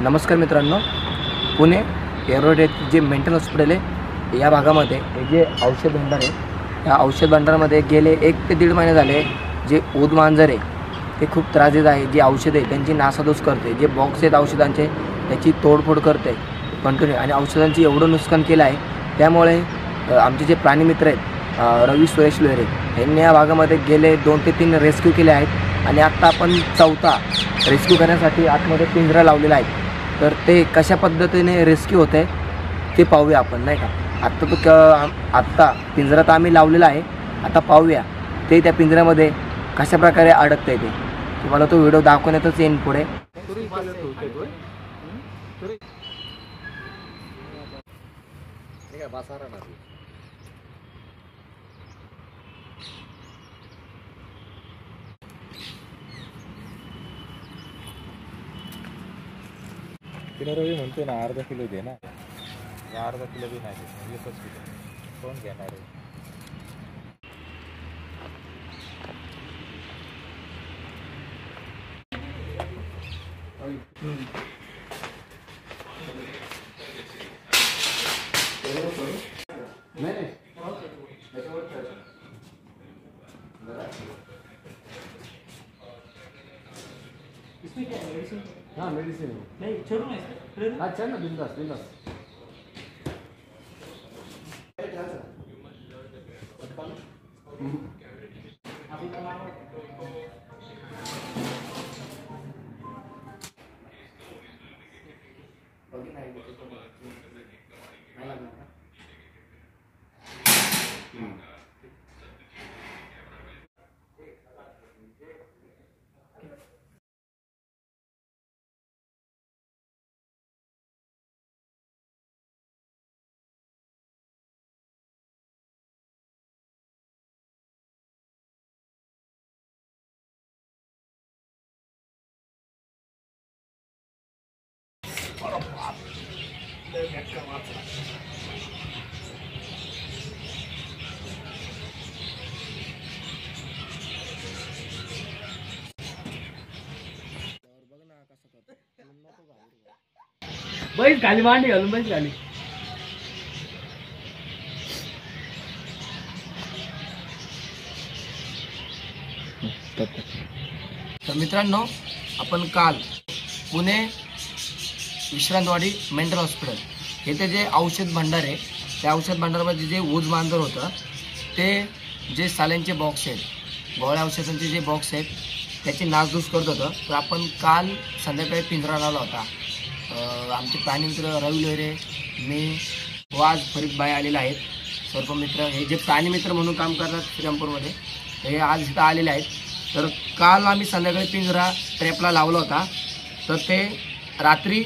नमस्कार मित्रांनो. पुणे एरोड जे मेंटल हॉस्पिटल आहे या भागामध्ये हे जे औषध भांडार आहे या औषध भांडारामध्ये गेले एक ते दीड महिने झाले जे ऊद मांजर आहे ते खूप त्रास देत आहे. जी औषधे आहे त्यांची नासादोस करते. जे बॉक्स आहेत औषधांचे त्याची तोडफोड करते कंटिन्यू आणि औषधांची एवढं नुकसान केलं आहे त्यामुळे आमचे जे प्राणीमित्र आहेत रवी सुरेश लोहरे यांनी या भागामध्ये गेले दोन ते तीन रेस्क्यू केले आहेत. आणि आत्ता आपण चौथा रेस्क्यू करण्यासाठी आतमध्ये पिंजरा लावलेला आहे. तर ते कशा पद्धतीने रेस्क्यू होत आहे ते पाहूया आपण नाही का? आत्ता तो क आत्ता पिंजरा तर आम्ही लावलेला आहे आता पाहूया ते त्या पिंजऱ्यामध्ये कशा प्रकारे अडकतं आहे ते. तुम्हाला तो व्हिडिओ दाखवण्यातच येईन पुढे. किलो रवी म्हणतोय ना अर्धा किलो दे ना अर्धा किलो बी नाही एकच किलो. कोण घेणार आहे? हां मेडिसिन अच्छा ना बिंदास बिंदास. बैस खाली मांडी घालून बैस खाली. तर मित्रांनो आपण काल पुणे विश्रांतवाडी मेंटल हॉस्पिटल येथे जे औषध भांडार आहे त्या औषध भांडारामध्ये जे ऊज मांजर होतं ते जे साल्यांचे बॉक्स आहेत गोळ्या औषधांचे जे बॉक्स आहेत त्याची नासधूस करत होतं. तर आपण काल संध्याकाळी पिंजरा लावला होता. आमचे प्राणीमित्र रवी लोहरे मी वाज आज बाई आलेले आहेत. सर्व मित्र हे जे प्राणीमित्र म्हणून काम करतात श्रीरामपूरमध्ये हे आज इथं आलेले आहेत. तर काल आम्ही संध्याकाळी पिंजरा ट्रॅपला लावला होता. तर ते रात्री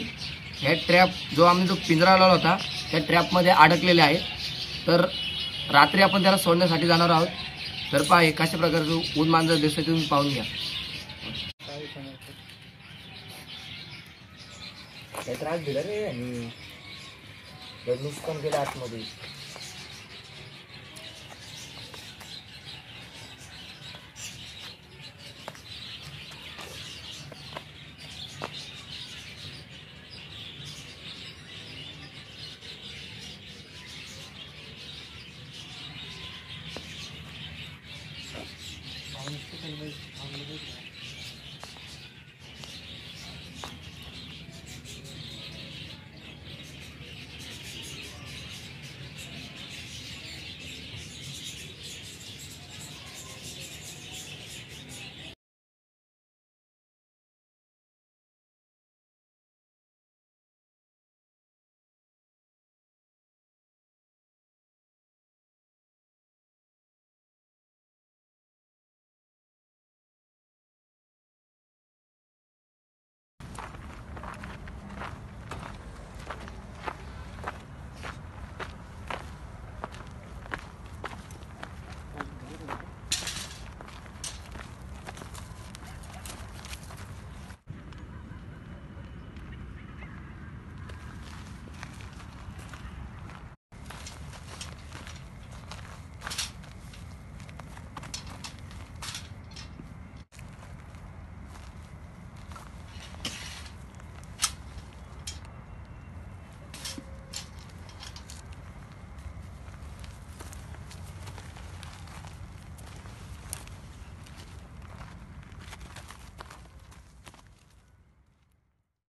हे ट्रॅप जो आम्ही जो पिंजरा लावला होता त्या ट्रॅपमध्ये अडकलेले आहे तर रात्री आपण त्याला सोडण्यासाठी जाणार आहोत. तर पहा हे कशा प्रकारचं ऊन मांजर दिसतं तुम्ही पाहून घ्या. त्रास दिला रे नुकसान केलं आतमध्ये.